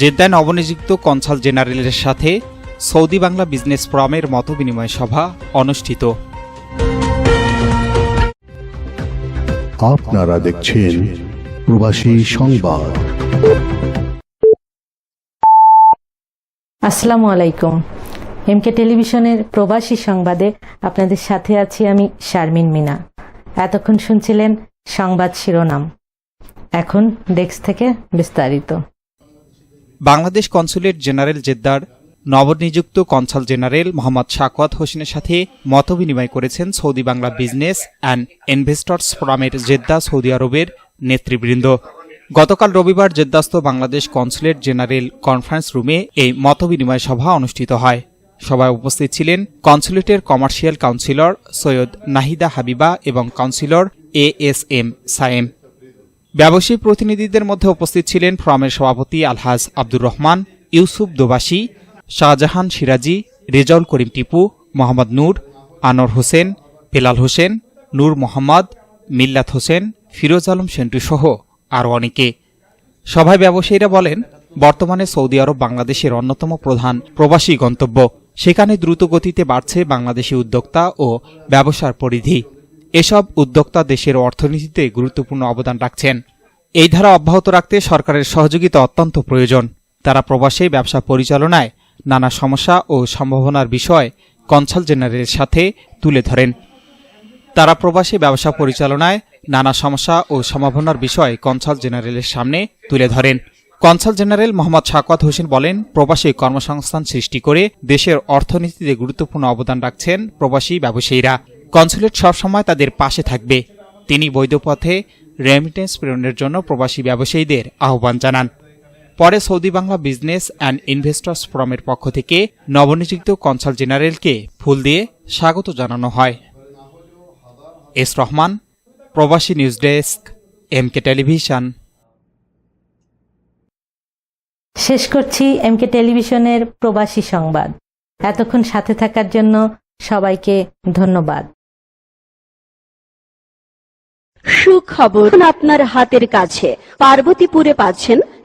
জেদ্দায় নবনিযুক্ত কনসাল জেনারেলের সাথে সৌদি বাংলা বিজনেস ফোরামের মতবিনিময় সভা অনুষ্ঠিত। আপনারা দেখছেন প্রবাসী সংবাদ। আসসালামু আলাইকুম। এমকে টেলিভিশনের প্রবাসী সংবাদে আপনাদের সাথে আছি আমি শারমিন মিনা। এতক্ষণ শুনছিলেন সংবাদ শিরোনাম। এখন ডেস্ক থেকে বিস্তারিত। বাংলাদেশ কনসুলেট জেনারেল জেদ্দার নবনিযুক্ত কনসাল জেনারেল মোহাম্মদ শাকওয়াত হোসেনের সাথে মতবিনিময় করেছেন Saudi Bangla business and investors ফোরামের জেদ্দা সৌদি আরবের নেতৃবৃন্দ। গতকাল রবিবার জেদ্দাস্থ বাংলাদেশ কনসুলেট জেনারেল কনফারেন্স রুমে এই মতবিনিময় সভা অনুষ্ঠিত হয়। সভায় উপস্থিত ছিলেন কনসুলেটের কমার্শিয়াল কাউন্সিলর সৈয়দ নাহিদা হাবিবা এবং councillor A S M Sayem. ব্যবসায়ী প্রতিনিধিদের মধ্যে উপস্থিত ছিলেন ফ্রমের সভাপতি আলহাজ আব্দুর রহমান, ইউসুফ দোবাসি শাহজাহান সিরাজি, রেজাউল করিম টিপু, মোহাম্মদ নূর, আনোয়ার হোসেন বেলাল হোসেন, নূর মোহাম্মদ, মিল্লাত হোসেন, ফিরোজ আলম সেন্টু সহ আরও অনেকে। সভায় ব্যবসায়ীরা বলেন, বর্তমানে সৌদি আরব বাংলাদেশের অন্যতম প্রধান প্রবাসী গন্তব্য। সেখানে দ্রুত গতিতে বাড়ছে বাংলাদেশি উদ্যোক্তা ও ব্যবসার পরিধি। এসব উদ্যোক্তা দেশের অর্থনীতিতে গুরুত্বপূর্ণ অবদান রাখছেন। এই ধারা অব্যাহত রাখতে সরকারের সহযোগিতা অত্যন্ত প্রয়োজন। তারা প্রবাসী ব্যবসা পরিচালনায় নানা সমস্যা ও সম্ভাবনার বিষয় কনসাল জেনারেলের সাথে তুলে ধরেন। তারা প্রবাসী ব্যবসা পরিচালনায় নানা সমস্যা ও সম্ভাবনার বিষয় কনসাল জেনারেলের সামনে তুলে ধরেন। কনসাল জেনারেল মোহাম্মদ শাকওয়াত হোসেন বলেন, প্রবাসী কর্মসংস্থান সৃষ্টি করে দেশের অর্থনীতিতে গুরুত্বপূর্ণ অবদান রাখছেন প্রবাসী ব্যবসায়ীরা। কনসুলেট সবসময় তাদের পাশে থাকবে। তিনি বৈধ পথে রেমিটেন্স প্রেরণের জন্য প্রবাসী ব্যবসায়ীদের আহ্বান জানান। পরে Saudi Bangla business and investors ফোরামের পক্ষ থেকে নবনিযুক্ত কনসাল জেনারেলকে ফুল দিয়ে স্বাগত জানানো হয়। এস রহমান, প্রবাসী নিউজ ডেস্ক, এমকে টেলিভিশন। শেষ করছি এমকে টেলিভিশনের প্রবাসী সংবাদ। এতক্ষণ সাথে থাকার জন্য সবাইকে ধন্যবাদ। সুখবর আপনার হাতের কাছে। পার্বতীপুরে পাচ্ছেন